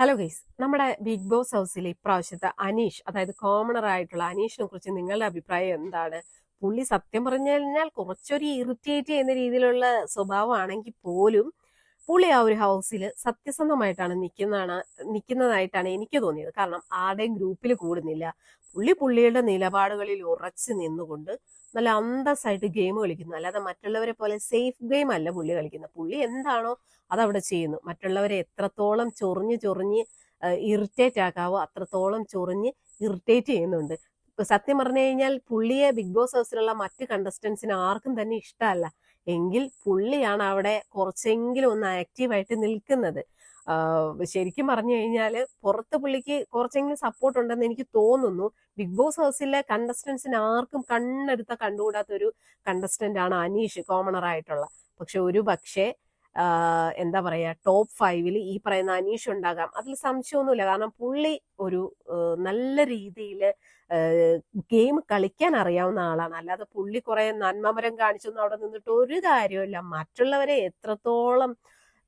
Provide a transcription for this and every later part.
Hello guys നമ്മുടെ big Boss ഹൗസിൽ ഇപ്രാവശ്യത്തെ അനീഷ് അതായത് കോമണർ ആയിട്ടുള്ള അനീഷിനെ കുറിച്ച് നിങ്ങളുടെ അഭിപ്രായം എന്താണ്? പുള്ളി സത്യം പറഞ്ഞു കഴിഞ്ഞാൽ കുറച്ചൊരു ഇറിറ്റേറ്റ് ചെയ്യുന്ന രീതിയിലുള്ള സ്വഭാവമാണെങ്കിൽ പോലും പുള്ളി ആ ഒരു ഹൗസിൽ സത്യസന്ധമായിട്ടാണ് നിൽക്കുന്നതാണ് നിൽക്കുന്നതായിട്ടാണ് എനിക്ക് തോന്നിയത്. കാരണം ആരുടെയും ഗ്രൂപ്പിൽ കൂടുന്നില്ല. പുള്ളി പുള്ളിയുടെ നിലപാടുകളിൽ ഉറച്ചു നിന്നുകൊണ്ട് നല്ല അന്തസ്സായിട്ട് ഗെയിം കളിക്കുന്നു. അല്ലാതെ മറ്റുള്ളവരെ പോലെ സേഫ് ഗെയിം അല്ല പുള്ളി കളിക്കുന്നത്. പുള്ളി എന്താണോ അതവിടെ ചെയ്യുന്നു. മറ്റുള്ളവരെ എത്രത്തോളം ചൊറിഞ്ഞ് ചൊറിഞ്ഞ് ഇറിറ്റേറ്റ് ആക്കാവോ അത്രത്തോളം ചൊറിഞ്ഞ് ഇറിറ്റേറ്റ് ചെയ്യുന്നുണ്ട്. സത്യം പറഞ്ഞു കഴിഞ്ഞാൽ പുള്ളിയെ ബിഗ് ബോസ് ഹൗസിലുള്ള മറ്റ് കണ്ടസ്റ്റൻസിന് ആർക്കും തന്നെ ഇഷ്ടമല്ല. എങ്കിൽ പുള്ളിയാണ് അവിടെ കുറച്ചെങ്കിലും ഒന്ന് ആക്റ്റീവായിട്ട് നിൽക്കുന്നത്. ശരിക്കും പറഞ്ഞു കഴിഞ്ഞാൽ പുറത്ത് പുള്ളിക്ക് കുറച്ചെങ്കിലും സപ്പോർട്ട് ഉണ്ടെന്ന് എനിക്ക് തോന്നുന്നു. ബിഗ് ബോസ് ഹൗസിലെ കണ്ടസ്റ്റൻസിന് ആർക്കും കണ്ണെടുത്ത കണ്ടുകൂടാത്ത ഒരു കണ്ടസ്റ്റന്റ് ആണ് അനീഷ് കോമണർ ആയിട്ടുള്ള. പക്ഷെ ഒരു പക്ഷേ എന്താ പറയാ ടോപ്പ് ഫൈവിൽ ഈ പറയുന്ന അനീഷ് ഉണ്ടാകാം. അതിൽ സംശയമൊന്നുമില്ല. കാരണം പുള്ളി ഒരു നല്ല രീതിയിൽ ഗെയിം കളിക്കാൻ അറിയാവുന്ന ആളാണ്. അല്ലാതെ പുള്ളി കുറെ നന്മമരം കാണിച്ചൊന്നും അവിടെ നിന്നിട്ട് ഒരു കാര്യമില്ല മറ്റുള്ളവരെ എത്രത്തോളം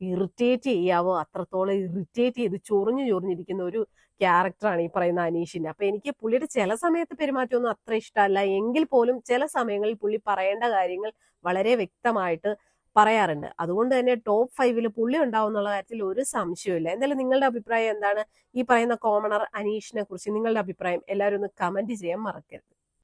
ഇറിറ്റേറ്റ് ചെയ്യാവോ അത്രത്തോളം ഇറിറ്റേറ്റ് ചെയ്ത് ചൊറിഞ്ഞു ചൊറിഞ്ഞിരിക്കുന്ന ഒരു ക്യാരക്ടറാണ് ഈ പറയുന്ന അനീഷിന്റെ അപ്പൊ എനിക്ക് പുള്ളിയുടെ ചില സമയത്ത് പെരുമാറ്റമൊന്നും അത്ര ഇഷ്ടമല്ല. എങ്കിൽ പോലും ചില സമയങ്ങളിൽ പുള്ളി പറയേണ്ട കാര്യങ്ങൾ വളരെ വ്യക്തമായിട്ട് പറയാറുണ്ട്. അതുകൊണ്ട് തന്നെ ടോപ്പ് ഫൈവിൽ പുള്ളി ഉണ്ടാവും എന്നുള്ള കാര്യത്തിൽ ഒരു സംശയമില്ല എന്തായാലും നിങ്ങളുടെ അഭിപ്രായം എന്താണ്? ഈ പറയുന്ന കോമണർ അനീഷിനെ കുറിച്ച് നിങ്ങളുടെ അഭിപ്രായം എല്ലാവരും ഒന്ന് കമന്റ് ചെയ്യാൻ മറക്കരുത്.